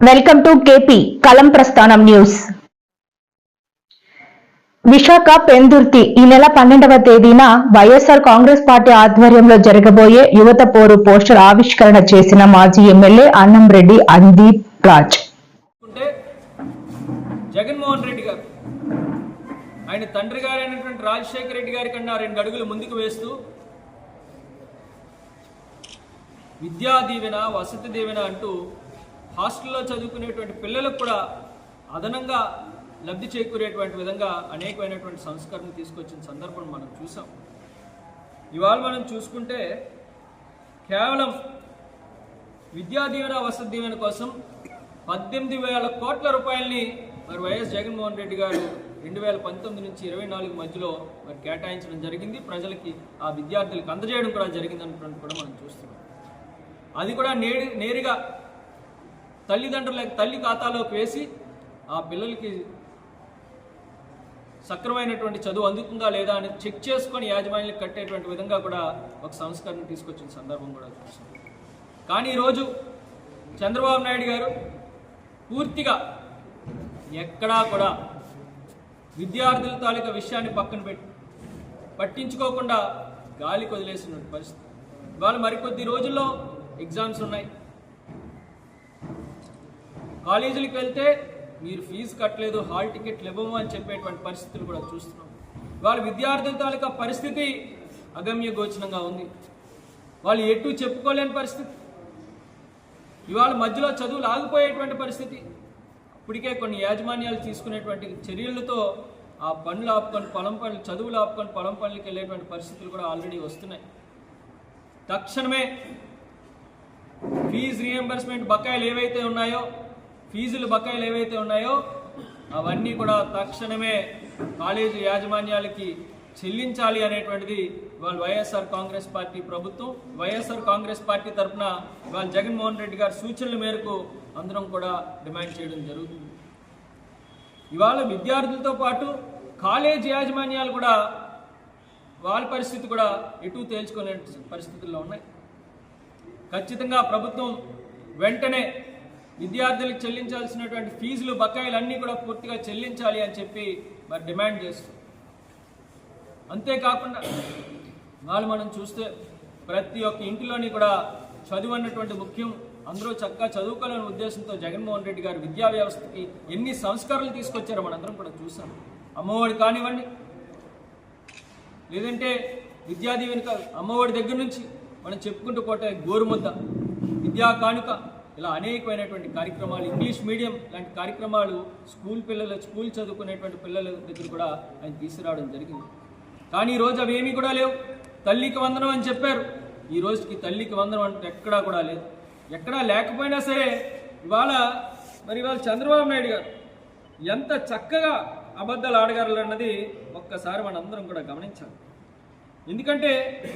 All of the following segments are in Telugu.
వెల్కమ్ టు కేపీ కలం ప్రస్థానం న్యూస్. విశాఖ పెందుర్తి ఈ నెల పన్నెండవ తేదీన వైఎస్ఆర్ కాంగ్రెస్ పార్టీ ఆధ్వర్యంలో జరగబోయే యువత పోరు పోస్టర్ ఆవిష్కరణ చేసిన మాజీ ఎమ్మెల్యే అన్నం రెడ్డి అందీప్ రాజ్. జగన్మోహన్ రెడ్డి గారు ఆయన తండ్రి గారు రాజశేఖర రెడ్డి గారి కన్నా రెండు అడుగులు ముందుకు వేస్తూ విద్యా దీవెన వసతి దీవెన అంటూ హాస్టల్లో చదువుకునేటువంటి పిల్లలకు కూడా అదనంగా లబ్ధి చేకూరేటువంటి విధంగా అనేకమైనటువంటి సంస్కరణ తీసుకొచ్చిన సందర్భం మనం చూసాం. ఇవాళ మనం చూసుకుంటే కేవలం విద్యా దీవెన వసతి దీవెన కోసం పద్దెనిమిది వేల కోట్ల రూపాయలని మరి వైఎస్ జగన్మోహన్ రెడ్డి గారు రెండు వేల పంతొమ్మిది నుంచి ఇరవై నాలుగు మధ్యలో మరి కేటాయించడం జరిగింది. ప్రజలకి ఆ విద్యార్థులకు అందజేయడం కూడా జరిగింది కూడా మనం చూస్తున్నాం. అది కూడా నేడు నేరుగా తల్లిదండ్రుల తల్లి ఖాతాలోకి వేసి ఆ పిల్లలకి సక్రమైనటువంటి చదువు అందుతుందా లేదా అని చెక్ చేసుకొని యాజమాన్యాలకు కట్టేటువంటి విధంగా కూడా ఒక సంస్కరణ తీసుకొచ్చిన సందర్భం కూడా చూస్తుంది కానీ ఈరోజు చంద్రబాబు నాయుడు గారు పూర్తిగా ఎక్కడా కూడా విద్యార్థుల తాలూకా విషయాన్ని పక్కన పెట్టి పట్టించుకోకుండా గాలికి వదిలేసిన పరిస్థితి. ఇవాళ మరికొద్ది రోజుల్లో ఎగ్జామ్స్ ఉన్నాయి. కాలేజీలకు వెళ్తే మీరు ఫీజు కట్టలేదు హాల్ టికెట్లు ఇవ్వము అని చెప్పేటువంటి పరిస్థితులు కూడా చూస్తున్నాం. వాళ్ళ విద్యార్థుల తాలూకా పరిస్థితి అగమ్య గోచనంగా ఉంది. వాళ్ళు ఎటు చెప్పుకోలేని పరిస్థితి. ఇవాళ మధ్యలో చదువులు ఆగిపోయేటువంటి పరిస్థితి. ఇప్పటికే కొన్ని యాజమాన్యాలు తీసుకునేటువంటి చర్యలతో ఆ పనులు ఆపుకొని పొలం పనులు చదువులు ఆపుకొని పొలం పనులకు వెళ్ళేటువంటి పరిస్థితులు కూడా ఆల్రెడీ వస్తున్నాయి. తక్షణమే ఫీజు రియంబర్స్మెంట్ బకాయిలు ఏవైతే ఉన్నాయో ఫీజులు బకాయిలు ఏవైతే ఉన్నాయో అవన్నీ కూడా తక్షణమే కాలేజీ యాజమాన్యాలకి చెల్లించాలి అనేటువంటిది ఇవాళ వైఎస్ఆర్ కాంగ్రెస్ పార్టీ ప్రభుత్వం. వైఎస్ఆర్ కాంగ్రెస్ పార్టీ తరఫున ఇవాళ జగన్మోహన్ రెడ్డి గారి సూచనల మేరకు అందరం కూడా డిమాండ్ చేయడం జరుగుతుంది. ఇవాళ విద్యార్థులతో పాటు కాలేజ్ యాజమాన్యాలు కూడా వాళ్ళ పరిస్థితి కూడా ఎటు తేల్చుకునే పరిస్థితుల్లో ఉన్నాయి. ఖచ్చితంగా ప్రభుత్వం వెంటనే విద్యార్థులకు చెల్లించాల్సినటువంటి ఫీజులు బకాయిలు అన్నీ కూడా పూర్తిగా చెల్లించాలి అని చెప్పి మరి డిమాండ్ చేస్తుంది. అంతేకాకుండా వాళ్ళు మనం చూస్తే ప్రతి ఒక్క ఇంటిలోని కూడా చదువు అన్నటువంటి ముఖ్యం. అందరూ చక్కగా చదువుకోవాలనే ఉద్దేశంతో జగన్మోహన్ రెడ్డి గారు విద్యా వ్యవస్థకి ఎన్ని సంస్కరణలు తీసుకొచ్చారో మనందరం కూడా చూసాం అమ్మఒడి కానివ్వండి లేదంటే విద్యాదీవెనిక అమ్మఒడి దగ్గర నుంచి మనం చెప్పుకుంటూ పోతే గోరుముద్ద విద్యా కానుక ఇలా అనేకమైనటువంటి కార్యక్రమాలు ఇంగ్లీష్ మీడియం లాంటి కార్యక్రమాలు స్కూల్ పిల్లలు స్కూల్ చదువుకునేటువంటి పిల్లల దగ్గర కూడా ఆయన తీసుకురావడం జరిగింది. కానీ ఈరోజు అవి ఏమీ కూడా లేవు. తల్లికి వందనం అని చెప్పారు. ఈ రోజుకి తల్లికి వందనం అంటే ఎక్కడా కూడా లేదు. ఎక్కడా లేకపోయినా సరే ఇవాళ మరి ఇవాళ చంద్రబాబు నాయుడు గారు ఎంత చక్కగా అబద్ధాలు ఆడగలరు అన్నది ఒక్కసారి మనందరం కూడా గమనించాలి. ఎందుకంటే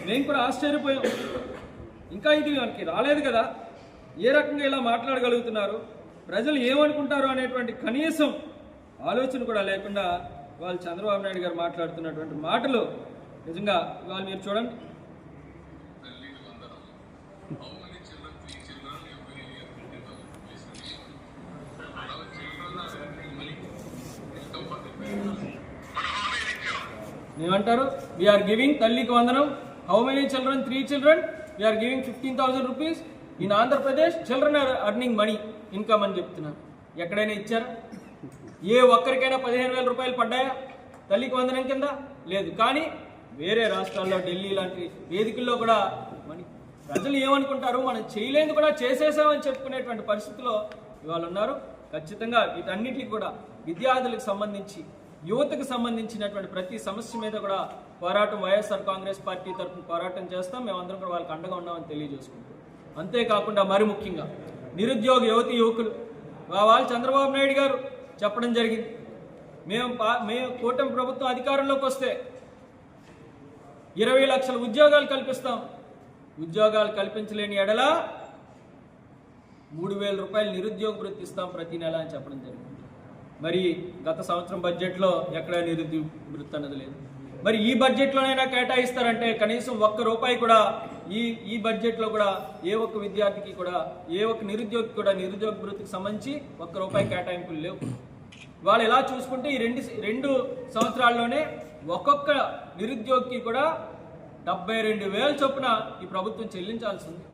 మేము కూడా ఆశ్చర్యపోయాం. ఇంకా ఇది మనకి రాలేదు కదా. ఏ రకంగా ఇలా మాట్లాడగలుగుతున్నారు? ప్రజలు ఏమనుకుంటారు అనేటువంటి కనీసం ఆలోచన కూడా లేకుండా వాళ్ళు చంద్రబాబు నాయుడు గారు మాట్లాడుతున్నటువంటి మాటలు నిజంగా వాళ్ళు మీరు చూడండి. ఏమంటారు we are giving Thalliki Vandanam. How many children three children we are giving fifteen thousand rupees in Andhra Pradesh children are earning money income అని చెప్తున్నారు ఎక్కడైనా ఇచ్చారా? ఏ ఒక్కరికైనా పదిహేను వేల రూపాయలు పడ్డాయా? తల్లికి వందనం కింద? లేదు. కానీ వేరే రాష్ట్రాల్లో ఢిల్లీ లాంటి వేదికల్లో కూడా మనీ ప్రజలు ఏమనుకుంటారు? మనం చేయలేదు కూడా చేసేసామని చెప్పుకునేటువంటి పరిస్థితిలో ఇవాళ ఉన్నారు ఖచ్చితంగా వీటన్నిటికీ కూడా విద్యార్థులకు సంబంధించి యువతకు సంబంధించినటువంటి ప్రతి సమస్య మీద కూడా పోరాటం వైఎస్ఆర్ కాంగ్రెస్ పార్టీ తరఫున పోరాటం చేస్తాం. మేమందరం కూడా వాళ్ళకి అండగా ఉన్నామని తెలియజేసుకుంటాం అంతేకాకుండా మరి ముఖ్యంగా నిరుద్యోగ యువతి యువకులు వాళ్ళు చంద్రబాబు నాయుడు గారు చెప్పడం జరిగింది. మేము పా- మేము కూటమి ప్రభుత్వం అధికారంలోకి వస్తే ఇరవై లక్షల ఉద్యోగాలు కల్పిస్తాం. ఉద్యోగాలు కల్పించలేని ఎడల మూడు వేల రూపాయలు నిరుద్యోగ వృత్తి ఇస్తాం ప్రతి నెల అని చెప్పడం జరిగింది. మరి గత సంవత్సరం బడ్జెట్లో ఎక్కడా నిరుద్యోగ వృత్తి అన్నది లేదు. మరి ఈ బడ్జెట్లోనైనా కేటాయిస్తారంటే కనీసం ఒక్క రూపాయి కూడా ఈ ఈ బడ్జెట్లో కూడా ఏ ఒక్క విద్యార్థికి కూడా ఏ ఒక్క నిరుద్యోగి కూడా నిరుద్యోగ వృత్తికి సంబంధించి ఒక్క రూపాయి కేటాయింపులు లేవు. వాళ్ళు ఎలా చూసుకుంటే ఈ రెండు రెండు సంవత్సరాల్లోనే ఒక్కొక్క నిరుద్యోగికి కూడా డెబ్బై రెండు వేల చొప్పున ఈ ప్రభుత్వం చెల్లించాల్సి ఉంది.